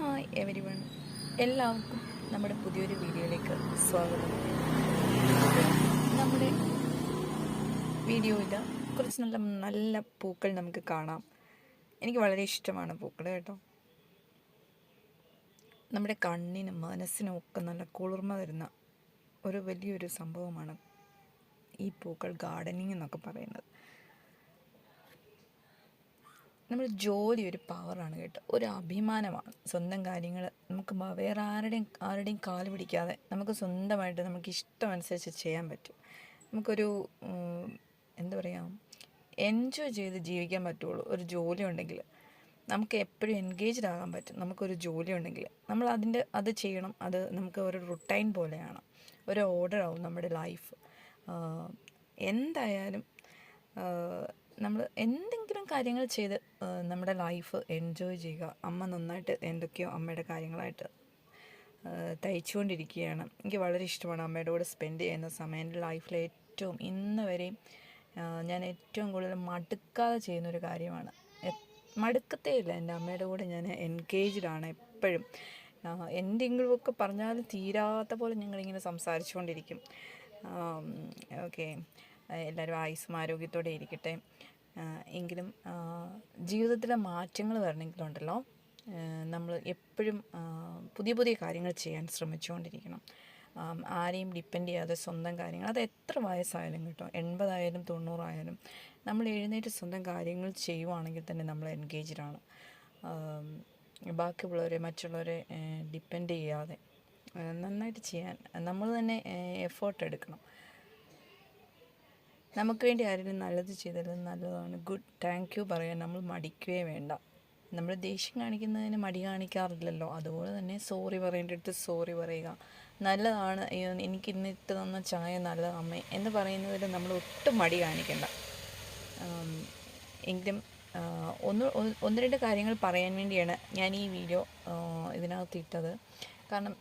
Hi every one എല്ലാവർക്കും നമ്മുടെ പുതിയൊരു വീഡിയോയിലേക്ക് സ്വാഗതം. നമ്മുടെ വീഡിയോയിൽ കുറച്ച് നല്ല നല്ല പൂക്കൾ നമുക്ക് കാണാം. എനിക്ക് വളരെ ഇഷ്ടമാണ് പൂക്കൾ കേട്ടോ. നമ്മുടെ കണ്ണിനും മനസ്സിനും ഒക്കെ നല്ല കുളിർമ തരുന്ന ഒരു വലിയൊരു സംഭവമാണ് ഈ പൂക്കൾ ഗാർഡനിങ് എന്നൊക്കെ പറയുന്നത്. നമ്മുടെ ജോലി ഒരു പവറാണ് കേട്ടോ. ഒരു അഭിമാനമാണ്. സ്വന്തം കാര്യങ്ങൾ നമുക്ക് വേറെ ആരുടെയും ആരുടെയും കാൽ പിടിക്കാതെ നമുക്ക് സ്വന്തമായിട്ട് നമുക്ക് ഇഷ്ടമനുസരിച്ച് ചെയ്യാൻ പറ്റും. നമുക്കൊരു എന്താ പറയുക എൻജോയ് ചെയ്ത് ജീവിക്കാൻ പറ്റുള്ളൂ. ഒരു ജോലി ഉണ്ടെങ്കിൽ നമുക്ക് എപ്പോഴും എൻഗേജ്ഡ് ആകാൻ പറ്റും. നമുക്കൊരു ജോലി ഉണ്ടെങ്കിൽ നമ്മൾ അതിന്റെ അത് ചെയ്യണം. അത് നമുക്ക് ഒരു റുട്ടൈൻ പോലെയാണ്. ഒരു ഓർഡർ ആവും നമ്മുടെ ലൈഫ് എന്തായാലും നമ്മൾ എന്തെങ്കിലും കാര്യങ്ങൾ ചെയ്ത് നമ്മുടെ ലൈഫ് എൻജോയ് ചെയ്യുക. അമ്മ നന്നായിട്ട് എന്തൊക്കെയോ അമ്മയുടെ കാര്യങ്ങളായിട്ട് തയ്ച്ചുകൊണ്ടിരിക്കുകയാണ്. എനിക്ക് വളരെ ഇഷ്ടമാണ് അമ്മയുടെ കൂടെ സ്പെൻഡ് ചെയ്യുന്ന സമയം. എന്റെ ലൈഫിലെ ഏറ്റവും ഇന്ന് വരെയും ഞാൻ ഏറ്റവും കൂടുതൽ മടുക്കാതെ ചെയ്യുന്നൊരു കാര്യമാണ്. മടുക്കത്തേ ഇല്ല. എന്റെ അമ്മയുടെ കൂടെ ഞാൻ എൻഗേജ്ഡ് ആണ് എപ്പോഴും. എന്തെങ്കിലും ഒക്കെ പറഞ്ഞാൽ തീരാത്ത പോലെ ഞങ്ങളിങ്ങനെ സംസാരിച്ചുകൊണ്ടിരിക്കും. ഓക്കെ എല്ലാവരും ആയുസ്സും ആരോഗ്യത്തോടെ ഇരിക്കട്ടെ. എങ്കിലും ജീവിതത്തിലെ മാറ്റങ്ങൾ വരണമെങ്കിലുണ്ടല്ലോ. നമ്മൾ എപ്പോഴും പുതിയ പുതിയ കാര്യങ്ങൾ ചെയ്യാൻ ശ്രമിച്ചുകൊണ്ടിരിക്കണം. ആരെയും ഡിപ്പെൻഡ് ചെയ്യാതെ സ്വന്തം കാര്യങ്ങൾ അത് എത്ര വയസ്സായാലും കേട്ടോ എൺപതായാലും തൊണ്ണൂറായാലും നമ്മൾ എഴുന്നേറ്റ് സ്വന്തം കാര്യങ്ങൾ ചെയ്യുവാണെങ്കിൽ തന്നെ നമ്മൾ എൻഗേജ്ഡ് ആണ്. ആം, ബാക്കിയുള്ളവരെ മറ്റുള്ളവരെ ഡിപ്പെൻഡ് ചെയ്യാതെ നന്നായിട്ട് ചെയ്യാൻ നമ്മൾ തന്നെ എഫേർട്ട് എടുക്കണം. നമുക്ക് വേണ്ടി ആരെങ്കിലും നല്ലത് ചെയ്തത് നല്ലതാണ്. ഗുഡ്. താങ്ക് യു പറയാൻ നമ്മൾ മടിക്കുകയേ വേണ്ട. നമ്മൾ ദേഷ്യം കാണിക്കുന്നതിന് മടി കാണിക്കാറില്ലല്ലോ. അതുപോലെ തന്നെ സോറി പറയേണ്ട അടുത്ത് സോറി പറയുക. നല്ലതാണ്. എനിക്ക് ഇന്ന് ഇട്ട് തന്ന ചായ നല്ലതാണ് അമ്മേ എന്ന് പറയുന്നതിൽ നമ്മൾ ഒട്ടും മടി കാണിക്കണ്ട. എങ്കിലും ഒന്ന് ഒന്ന് രണ്ട് കാര്യങ്ങൾ പറയാൻ വേണ്ടിയാണ് ഞാൻ ഈ വീഡിയോ ഇതിനകത്ത് ഇട്ടത്. കാരണം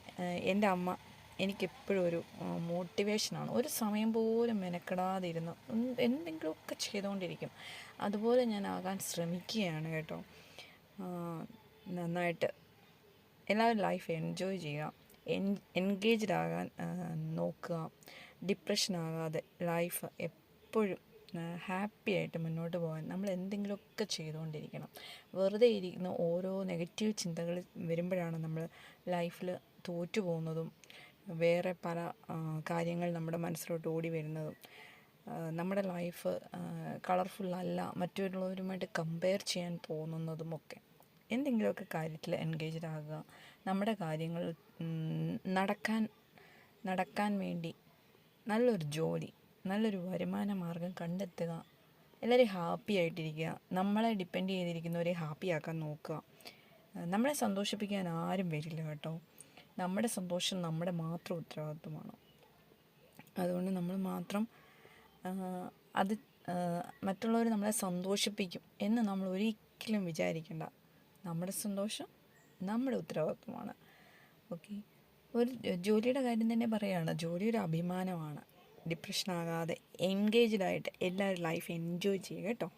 എന്റെ അമ്മ എനിക്കെപ്പോഴും ഒരു മോട്ടിവേഷനാണ് ഒരു സമയം പോലും മെനക്കെടാതെ ഇരുന്ന് ഒക്കെ എന്തെങ്കിലുമൊക്കെ ചെയ്തുകൊണ്ടിരിക്കും. അതുപോലെ ഞാൻ ആകാൻ ശ്രമിക്കുകയാണ് കേട്ടോ. നന്നായിട്ട്. എല്ലാവരും ലൈഫ് എൻജോയ് ചെയ്യുക. എൻ എൻഗേജ്ഡ് ആകാൻ നോക്കുക. ഡിപ്രഷൻ ആകാതെ ലൈഫ് എപ്പോഴും ഹാപ്പി ആയിട്ട് മുന്നോട്ട് പോകാൻ നമ്മൾ എന്തെങ്കിലുമൊക്കെ ചെയ്തുകൊണ്ടിരിക്കണം. വെറുതെ ഇരിക്കുന്ന ഓരോ നെഗറ്റീവ് ചിന്തകൾ വരുമ്പോഴാണ് നമ്മൾ ലൈഫിൽ തോറ്റു പോകുന്നതും വേറെ പല കാര്യങ്ങൾ നമ്മുടെ മനസ്സിലോട്ട് ഓടി വരുന്നതും നമ്മുടെ ലൈഫ് കളർഫുൾ അല്ല മറ്റുള്ളവരുമായിട്ട് കമ്പയർ ചെയ്യാൻ തോന്നുന്നതുമൊക്കെ. എന്തെങ്കിലുമൊക്കെ കാര്യത്തിൽ എൻഗേജ്ഡ് ആകുക നമ്മുടെ കാര്യങ്ങൾ നടക്കാൻ നടക്കാൻ വേണ്ടി നല്ലൊരു ജോലി നല്ലൊരു വരുമാന മാർഗം കണ്ടെത്തുക എല്ലാവരും ഹാപ്പി ആയിട്ടിരിക്കുക നമ്മളെ ഡിപ്പെൻഡ് ചെയ്തിരിക്കുന്നവരെ ഹാപ്പിയാക്കാൻ നോക്കുക നമ്മളെ സന്തോഷിപ്പിക്കാൻ ആരും വരില്ല കേട്ടോ. നമ്മുടെ സന്തോഷം നമ്മുടെ മാത്രം ഉത്തരവാദിത്വമാണ്. അതുകൊണ്ട് നമ്മൾ മാത്രം അത് മറ്റുള്ളവർ നമ്മളെ സന്തോഷിപ്പിക്കും എന്ന് നമ്മൾ ഒരിക്കലും വിചാരിക്കേണ്ട. നമ്മുടെ സന്തോഷം നമ്മുടെ ഉത്തരവാദിത്വമാണ്. ഓക്കെ? ഒരു ജോലിയുടെ കാര്യം തന്നെ പറയുകയാണ്. ജോലി ഒരു അഭിമാനമാണ്. ഡിപ്രഷനാകാതെ എൻഗേജ്ഡ് ആയിട്ട് എല്ലാവരും ലൈഫ് എൻജോയ് ചെയ്യുക കേട്ടോ.